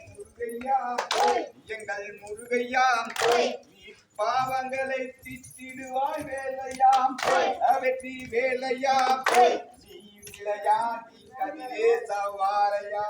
முருகையா எங்கள் முருகையா பாவங்களை திட்டிடுவாய் வேலையாம் வெற்றி வேலையா நீ விளையாடி கதிரே சவாரையா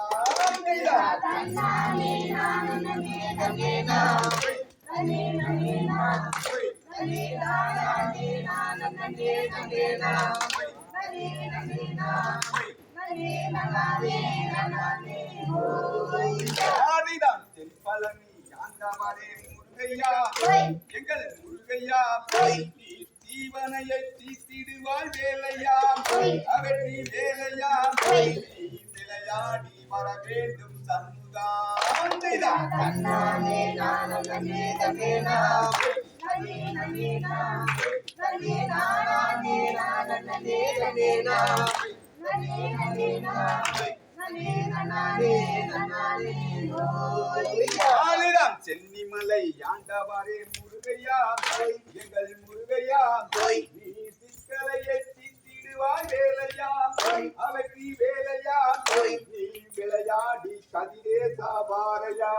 ஆதிதான் தென்பழனி ஆண்டவரே முருகையா. எங்கள் முருகையா நீ தீவனையை தீத்திடுவாய் வேலையா. வெற்றி வேலையா. விளையாடி வர வேண்டும் சமுதாயம் ஆலிடம் சென்னிமலை ஆண்டவரே முருகையா எங்கள் முருகையா நீ சிக்கலையை தீத்திடுவாய் வேலையா அவற்றி வேலையா நீ விளையாடி கதிரே சாபாரையா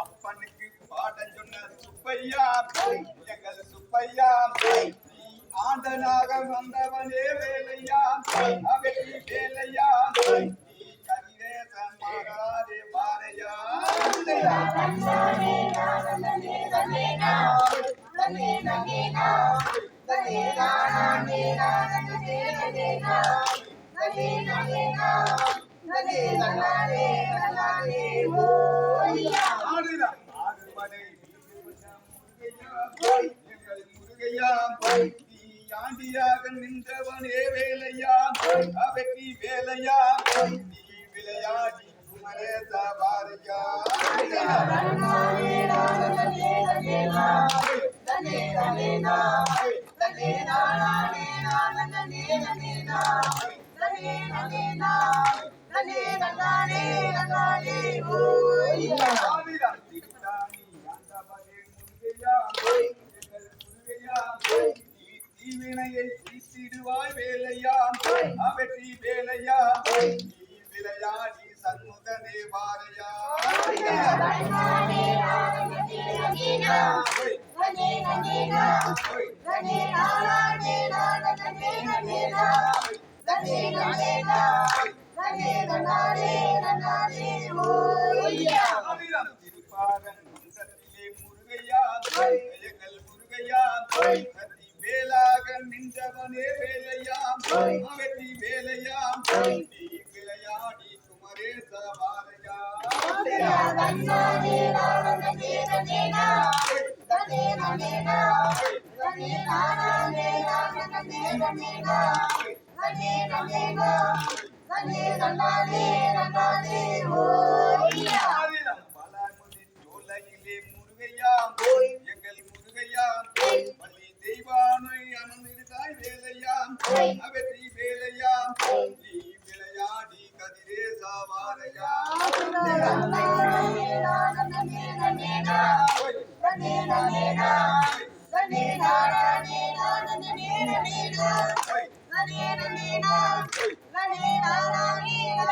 அப்பனுக்கு பாடம் சொன்ன சுப்பையா எங்கள் சுப்பையா ஆண்டனாக வந்தவனே வேலையா அவற்றி வேலையா சமாராதே பாரையா ஆடுதான் ஆடுவனை முருகையா ஆண்டியாக நின்றவனே வேலையா அவற்றி வேலையா நீ விளையாடி குமரேச பாரையா ஆடுதான் திட்டாணி ஆண்டவனே முருகையா எங்கள் முருகையா நீ தீவினையை தீத்திடுவாய் வேலையா அவற்றி வேலையா நீ விளையாடி சண்முகனே வாரையா ஆதிரம் திருப்பாரன் மன்றத்திலே முருகையா எங்கள் முருகையா கத்தி வேலாக நின்றவனே வேலையா அவற்றி வேலையா நீ விளையாடி Kumaresa வாரையா ஆதிரம் Balangoda Ramina, Ramina, Ramina, Ramina, Ramina, நீனா